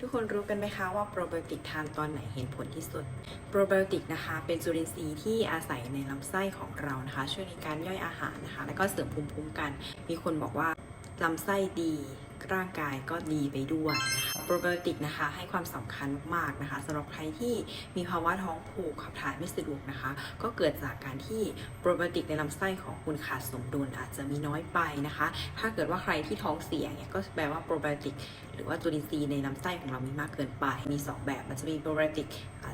ทุกคนรู้กันไหมคะว่าโปรไบโอติกทานตอนไหนเห็นผลที่สุด โปรไบโอติกนะคะ เป็นจุลินทรีย์ที่อาศัยในลำไส้ของเรานะคะ ช่วยในการย่อยอาหารนะคะ แล้วก็เสริมภูมิคุ้มกัน มีคนบอกว่าลำไส้ดีร่างกายก็ดีไปด้วยนะคะ โปรไบโอติกนะคะ ให้ความสำคัญมากๆนะคะสำหรับใครที่มีภาวะท้องผูกขับถ่ายไม่สะดวกนะคะ ก็เกิดจากการที่โปรไบโอติกในลำไส้ของคุณขาดสมดุลอาจจะมีน้อยไปนะคะ ถ้าเกิดว่าใครที่ท้องเสียเนี่ยก็แปลว่าโปรไบโอติกหรือว่าจุลินทรีย์ในลำไส้ของเรามีมากเกินไป มี 2 แบบมันจะมีโปรไบโอติก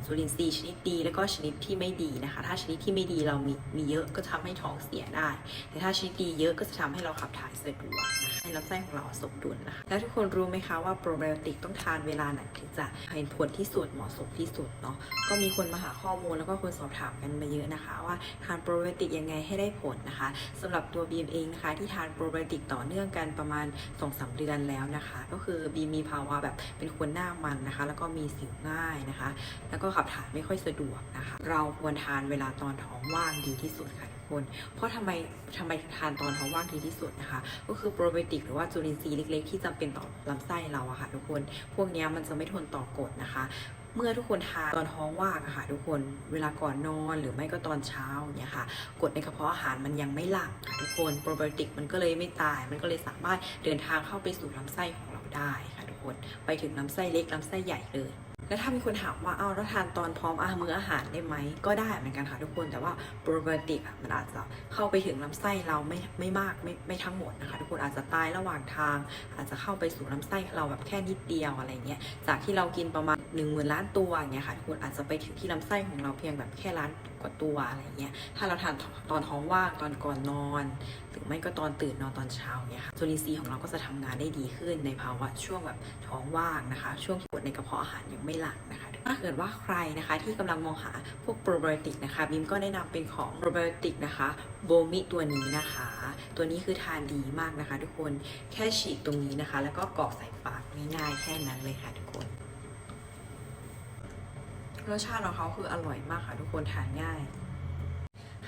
จุลินทรีย์ชนิดดีแล้วก็ชนิดที่ไม่ดีนะคะ ถ้าชนิดที่ไม่ดีเรามีมีเยอะก็ทำให้ท้องเสียได้ แต่ถ้าชนิดดีเยอะก็จะทำให้เราขับถ่ายสะดวกนะคะให้ลำไส้ของเราสมดุลนะคะแล้วทุกคนรู้ไหมคะว่าโปรไบโอติกต้องทานเวลาไหนถึงจะเห็นผลที่สุดเหมาะสมที่สุดเนาะก็มีคนมาหาข้อมูลแล้วก็คนสอบถามกันมาเยอะนะคะ ว่าทานโปรไบโอติกยังไงให้ได้ผลนะคะสำหรับตัวบีมเองนะคะ ที่ทานโปรไบโอติกต่อเนื่องกันประมาณ2-3เดือนแล้วนะคะ ก็คือบีมมีภาวะแบบเป็นคนหน้ามันนะคะ แล้วก็มีสิวง่ายนะคะ แล้วก็ขับถ่ายไม่ค่อยสะดวกนะคะ เราควรทานเวลาตอนท้องว่างดีที่สุดค่ะ คน เพราะทำไมทำไมทานตอนท้องว่างดีที่สุดนะคะ ก็คือโปรไบโอติกหรือว่าจุลินทรีย์เล็ก ๆ ที่จำเป็นต่อลำไส้เราอะค่ะทุกคน พวกนี้มันจะไม่ทนต่อกดนะคะ เมื่อทุกคนทานตอนท้องว่างอะค่ะทุกคน เวลาก่อนนอนหรือไม่ก็ตอนเช้าเนี่ยค่ะ กดในกระเพาะอาหารมันยังไม่หลั่งค่ะทุกคน โปรไบโอติกมันก็เลยไม่ตาย มันก็เลยสามารถเดินทางเข้าไปสู่ลำไส้ของเราได้ค่ะทุกคน ไปถึงลำไส้เล็กลำไส้ใหญ่เลย แล้วถ้ามีคนถามว่าอ้าวแล้วทานตอนพร้อมอามื้ออาหารได้ไหม ก็ได้เหมือนกันค่ะทุกคน แต่ว่าโปรไบโอติกอะมันอาจจะเข้าไปถึงลำไส้เราไม่ไม่มากไม่ไม่ทั้งหมดนะคะทุกคนอาจจะตายระหว่างทาง อาจจะเข้าไปสู่ลำไส้เราแบบแค่นิดเดียวอะไรเงี้ย จากที่เรากินประมาณ1 0,000ล้านตัวอย่างเงี้ยค่ะทุกคนอาจจะไปถึงที่ลำไส้ของเราเพียงแบบแค่ล้านกว่าตัวอะไรเงี้ย ถ้าเราทานตอนท้องว่างตอนก่อนนอน รือไม่ก็ตอนตื่นนอนตอนเช้าเนี่ยค่ะจุลินทรีของเราก็จะทำงานได้ดีขึ้นในภาวะช่วงแบบท้องว่างนะคะ ช่วงที่กรดในกระเพาะอาหารยังไม่หลั่งนะคะ ถ้าเกิดว่าใครนะคะที่กำลังมองหาพวกโปรไบโอติกนะคะบิมก็แนะนำเป็นของโปรไบโอติกนะคะโบมิตัวนี้นะคะ ตัวนี้คือทานดีมากนะคะ ทุกคนแค่ฉีกตรงนี้นะคะ แล้วก็กรอกใส่ปากง่ายๆแค่นั้นเลยค่ะทุกคนรสชาติของเขาคืออร่อยมากค่ะทุกคนทานง่าย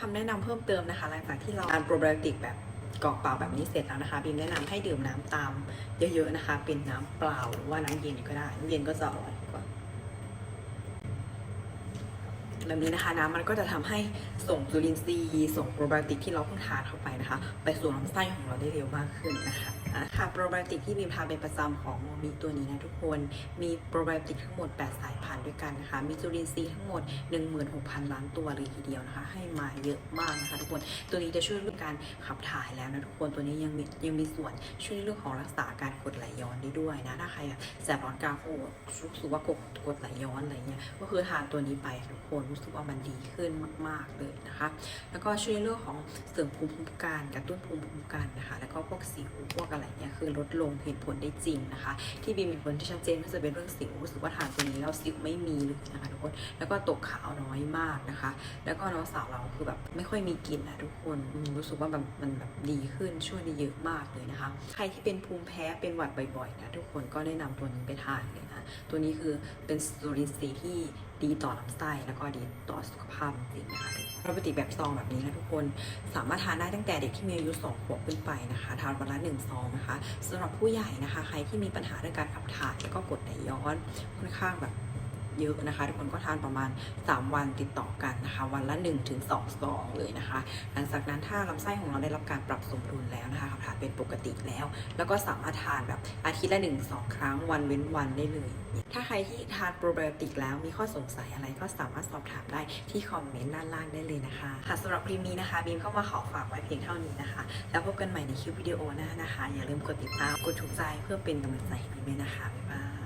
คำแนะนำเพิ่มเติมนะคะ หลังจากที่เราทานโปรไบโอติกแบบกรอกเปล่าแบบนี้เสร็จแล้วนะคะบีมแนะนำให้ดื่มน้ำตามเยอะๆนะคะ เป็นน้ำเปล่าหรือว่าน้ำเย็นก็ได้น้ำเย็นก็จะอร่อยกว่าแบบนี้นะคะน้ำมันก็จะทำให้ส่งจุลินทรีย์ส่งโปรไบโอติกที่เราเพิ่งทานเข้าไปนะคะ ไปสู่ลำไส้ของเราได้เร็วมากขึ้นนะคะะค่ะโปรไบโอติกที่บีมทานเป็นประจำของโมมิตัวนี้นะทุกคนมีโปรไบโอติกทั้งหมด 8 สายพันธุ์ด้วยกันนะคะ มีจุลินทรีย์ทั้งหมด 16,000 ล้านตัวเลยทีเดียวนะคะ ให้มาเยอะมากนะคะทุกคนตัวนี้จะช่วยเรื่องการขับถ่ายแล้วนะทุกคนตัวนี้ยังมียังมีส่วนช่วยเรื่องของรักษาการกดไหลย้อนได้ด้วยนะถ้าใครแบบแสบร้อนกลางโอ้รู้สึกว่ากดกดไหลย้อนอะไรเงี้ยก็คือทานตัวนี้ไปทุกคนรู้สึกว่ามันดีขึ้นมาก ๆเลยนะคะ แล้วก็ช่วยเรื่องของเสริมภูมิคุ้มกันกระตุ้นภูมิคุ้มกันนะคะ แล้วก็พวกสิวพวกอะไรเนี่ยคือลดลงเห็นผลได้จริงนะคะ ที่บีมีผลที่ชัดเจนก็จะเป็นเรื่องสิวรู้สึกว่าทานตัวนี้แล้วสิวไม่มีเลยนะคะทุกคนแล้วก็ตกขาวน้อยมากนะคะ แล้วก็น้องสาวเราคือแบบไม่ค่อยมีกลิ่นนะทุกคนรู้สึกว่าแบบมันแบบดีขึ้นช่วยได้เยอะมากเลยนะคะ ใครที่เป็นภูมิแพ้เป็นหวัดบ่อยๆนะทุกคนก็แนะนำตัวนี้ไปทานเลยนะตัวนี้คือเป็นจุลินทรีย์ที่ดีต่อลำไส้แล้วก็ดีต่อสุขภาพจริงนะคะโปรติแบบซองแบบนี้นะทุกคนสามารถทานได้ตั้งแต่เด็กที่มีอายุ2ขวบขึ้นไปนะคะทานวันละ1ซองนะคะสำหรับผู้ใหญ่นะคะ ใครที่มีปัญหาเรื่องการขับถ่ายแล้วก็กดไหลย้อนค่อนข้างแบบ เยอะนะคะ ทุกคนก็ทานประมาณ 3 วันติดต่อกันนะคะ วันละ1ถึง2ซองเลยนะคะ หลังจากนั้นถ้าลำไส้ของเราได้รับการปรับสมดุลแล้วนะคะขับถ่ายเป็นปกติแล้ว แล้วก็สามารถทานแบบอาทิตย์ละ 1 2 ครั้งวันเว้นวันได้เลย ถ้าใครที่ทานโปรไบโอติกแล้วมีข้อสงสัยอะไรก็สามารถสอบถามได้ที่คอมเมนต์ด้านล่างได้เลยนะคะค่ะสำหรับคลิปนี้นะคะบีมเข้ามาขอฝากไว้เพียงเท่านี้นะคะ แล้วพบกันใหม่ในคลิปวิดีโอหน้านะคะ อย่าลืมกดติดตามกดถูกใจเพื่อเป็นกำลังใจให้บีมด้วยนะคะบ๊ายบาย